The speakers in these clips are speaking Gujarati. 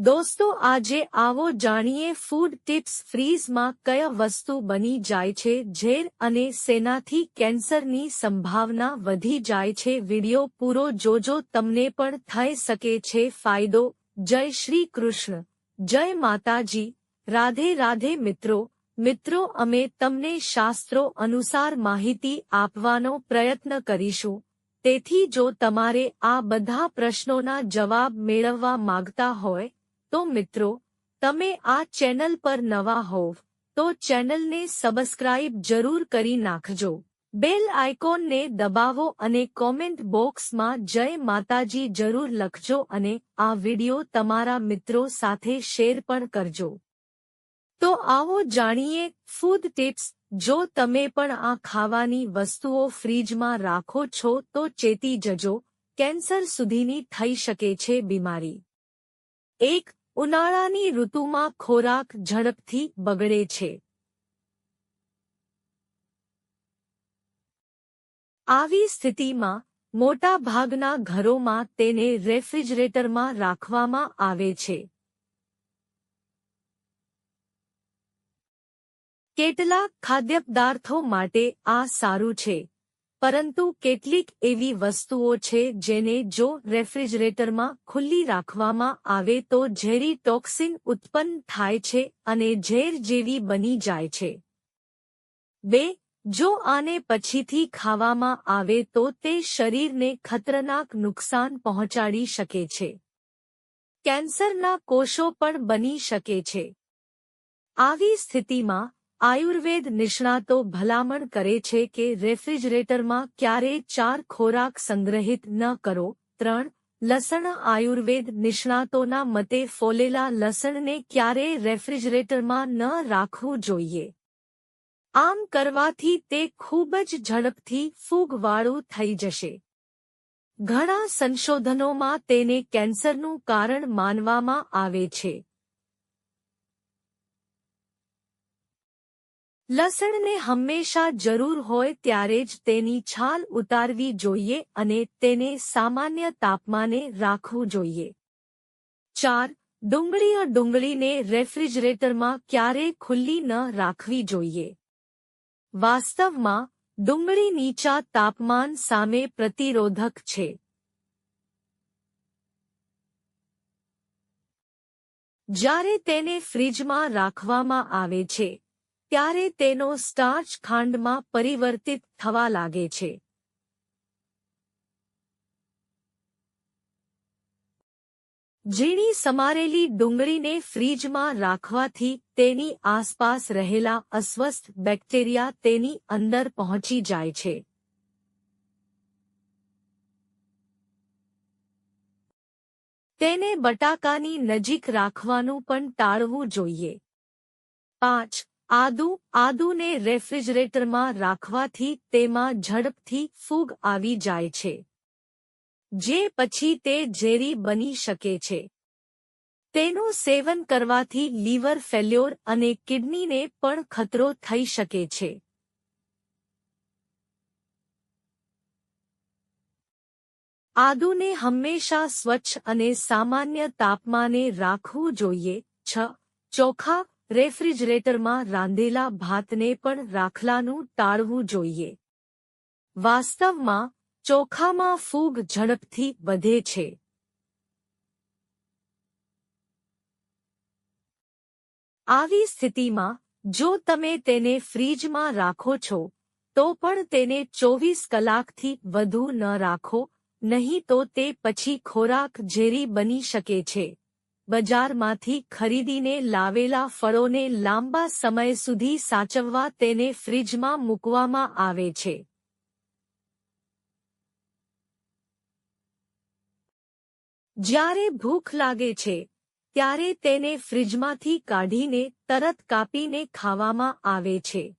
દોસ્તો, આજે આવો જાણીએ ફૂડ ટિપ્સ ફ્રીઝમાં કયા વસ્તુ બની જાય છે, ઝેર અને સેનાથી કેન્સરની સંભાવના વધી જાય છે. વિડિયો પૂરો જોજો, તમને પણ થઈ શકે છે ફાયદો. જય શ્રી કૃષ્ણ. જય માતાજી. રાધે રાધે મિત્રો. મિત્રો, અમે તમને શાસ્ત્રો અનુસાર માહિતી આપવાનો પ્રયત્ન કરીશું. તેથી જો તમારે આ બધા પ્રશ્નોના જવાબ મેળવવા માંગતા હોય તો મિત્રો, તમે આ ચેનલ પર નવા હોવ, તો ચેનલને સબસ્ક્રાઇબ જરૂર કરી નાખજો. બેલ આઇકોનને દબાવો અને કોમેન્ટ બોક્સમાં જય માતાજી જરૂર લખજો અને આ વિડિયો તમારા મિત્રો સાથે શેર પણ કરજો. તો આવો જાણીએ ફૂડ ટિપ્સ, જો તમે પણ આ ખાવાની વસ્તુઓ ફ્રીજમાં રાખો છો તો ચેતી જજો, કેન્સર સુધીની થઈ શકે છે બીમારી. એક ઉનાળાની ઋતુમાં ખોરાક ઝડપથી બગડે છે. આવી સ્થિતિમાં મોટાભાગના ઘરોમાં તેને રેફ્રિજરેટરમાં રાખવામાં આવે છે. કેટલાક ખાદ્યપદાર્થો માટે આ સારું છે. પરંતુ કેટલીક એવી વસ્તુઓ છે જેને જો રેફ્રિજરેટરમાં ખુલ્લી રાખવામાં આવે તો ઝેરી ટોક્સિન ઉત્પન્ન થાય છે અને ઝેર જેવી બની જાય છે. બે, જો આને પછીથી ખાવામાં આવે તો તે શરીરને ખતરનાક નુકસાન પહોંચાડી શકે છે. કેન્સરના કોષો પણ બની શકે છે. આવી સ્થિતિમાં આયુર્વેદ નિષ્ણાતો ભલામણ કરે છે કે રેફ્રિજરેટરમાં ક્યારેય ચાર ખોરાક સંગ્રહિત ન કરો. ત્રણ, લસણ આયુર્વેદ નિષ્ણાતોના મતે ફોલેલા લસણને ક્યારેય રેફ્રિજરેટરમાં ન રાખવું જોઈએ. આમ કરવાથી તે ખૂબ જ ઝડપથી ફૂગવાળું થઈ જશે. ઘણા સંશોધનોમાં તેને કેન્સરનું કારણ માનવામાં આવે છે. લસણને હંમેશા જરૂર હોય ત્યારે જ તેની છાલ ઉતારવી જોઈએ અને તેને સામાન્ય તાપમાને રાખવું જોઈએ. ચાર ડુંગળી અ ડુંગળીને રેફ્રિજરેટરમાં ક્યારે ખુલ્લી ન રાખવી જોઈએ. વાસ્તવમાં, ડુંગળી નીચા તાપમાન સામે પ્રતિરોધક છે. જ્યારે તેને ફ્રીજમાં રાખવામાં આવે છે ત્યારે તેનો સ્ટાર્ચ ખાંડમાં પરિવર્તિત થવા લાગે છે. ઝીણી સમારેલી ડુંગળીને ફ્રીજમાં રાખવાથી તેની આસપાસ રહેલા અસ્વસ્થ બેક્ટેરિયા તેની અંદર પહોંચી જાય છે. તેને બટાકાની નજીક રાખવાનું પણ ટાળવું જોઈએ. પાંચ આદુ, આદુને રેફ્રિજરેટરમાં રાખવાથી તેમાં ઝડપથી ફૂગ આવી જાય છે. જે પછી તે ઝેરી બની શકે છે. તેનું સેવન કરવાથી લીવર ફેલ્યોર અને કિડનીને પણ ખતરો થઈ શકે છે. આદુને હંમેશા સ્વચ્છ અને સામાન્ય તાપમાને રાખવું જોઈએ. છ, ચોખા રેફ્રિજરેટરમાં રાંધેલા ભાતને પણ રાખલાનું ટાળવું જોઈએ. વાસ્તવમાં, ચોખામાં ફૂગ ઝડપથી વધે છે. આવી સ્થિતિમાં, જો તમે તેને ફ્રીજમાં રાખો છો, તો પણ તેને ચોવીસ કલાકથી વધુ ન રાખો, નહીં તો તે પછી ખોરાક ઝેરી બની શકે છે. બજારમાંથી ખરીદીને લાવેલા ફળોને લાંબા સમય સુધી સાચવવા તેને ફ્રીજમાં મૂકવામાં આવે છે. જ્યારે ભૂખ લાગે છે, ત્યારે તેને ફ્રીજમાંથી કાઢીને તરત કાપીને ખાવામાં આવે છે.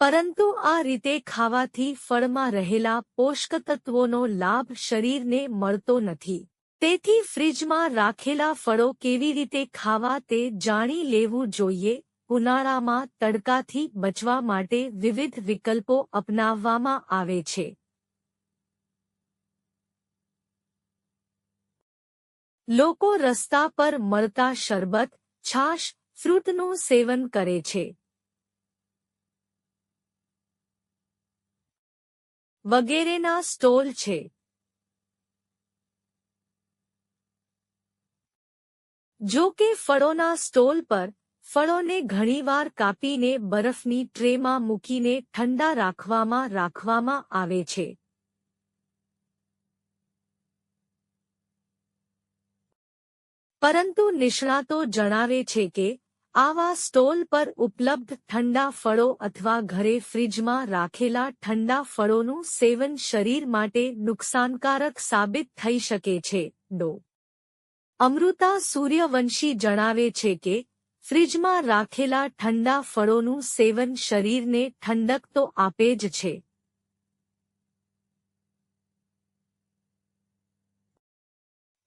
પરંતુ આ રીતે ખાવાથી ફળમાં રહેલા પોષકતત્વોનો લાભ શરીરને મળતો નથી. તેથી ફ્રીજમાં રાખેલા ફળો કેવી રીતે ખાવા તે જાણી લેવું જોઈએ, ઉનાળામાં તડકાથી બચવા માટે વિવિધ વિકલ્પો અપનાવવામાં આવે છે. લોકો રસ્તા પર મળતા શરબત, છાશ, ફ્રૂટનું સેવન કરે છે. વગેરેના સ્ટોલ છે. જો કે ફળોના સ્ટોલ પર ફળોને ઘણીવાર કાપીને બરફની ટ્રેમાં મૂકીને ઠંડા રાખવામાં રાખવામાં આવે છે. પરંતુ નિષ્ણાતો જણાવે છે કે આવા સ્ટોલ પર ઉપલબ્ધ ઠંડા ફળો અથવા ઘરે ફ્રિજમાં રાખેલા ઠંડા ફળોનું સેવન શરીર માટે નુકસાનકારક સાબિત થઈ શકે છે. ડો. અમૃતા સૂર્યવંશી જણાવે છે કે, ફ્રિજમાં રાખેલા ઠંડા ફળોનું સેવન શરીરને ઠંડક તો આપે જ છે.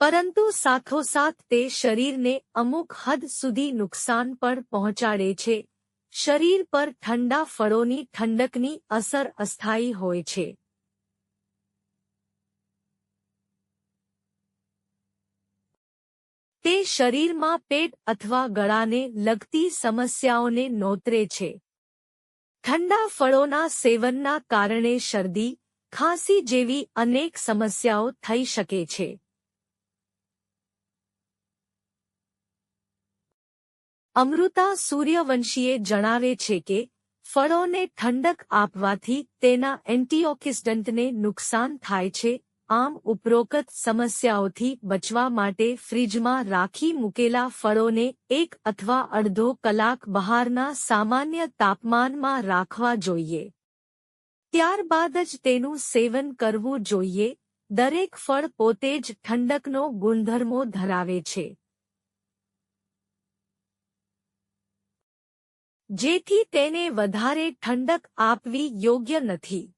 પરંતુ સાથોસાથ તે શરીરને અમુક હદ સુધી નુકસાન પણ પહોંચાડે છે. શરીર પર ઠંડા ફળોની ઠંડકની અસર અસ્થાયી હોય છે. તે શરીરમાં પેટ અથવા ગળાને લગતી સમસ્યાઓને નોતરે છે. ઠંડા ફળોના સેવનના કારણે શરદી, ખાંસી જેવી અનેક સમસ્યાઓ થઈ શકે છે. અમૃતા સૂર્યવંશીએ જણાવે છે કે, ફળોને ઠંડક આપવાથી તેના એન્ટીઓક્સિડન્ટને નુકસાન થાય છે આમ ઉપરોક્ત સમસ્યાઓથી બચવા માટે ફ્રિજમાં રાખી મૂકેલા ફળોને એક અથવા અડધો કલાક બહારના સામાન્ય તાપમાનમાં રાખવા જોઈએ. ત્યારબાદ જ તેનું સેવન કરવું જોઈએ. દરેક ફળ પોતે જ ઠંડકનો ગુણધર્મો ધરાવે છે. જેથી તેને વધારે ઠંડક આપવી યોગ્ય નથી.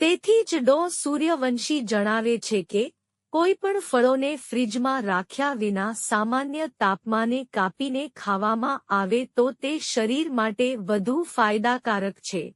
તેથી જ ડો સૂર્યવંશી જણાવે છે કે, કોઈપણ ફળોને ફ્રિજમાં રાખ્યા વિના સામાન્ય તાપમાને કાપીને ખાવામાં આવે તો તે શરીર માટે વધુ ફાયદાકારક છે.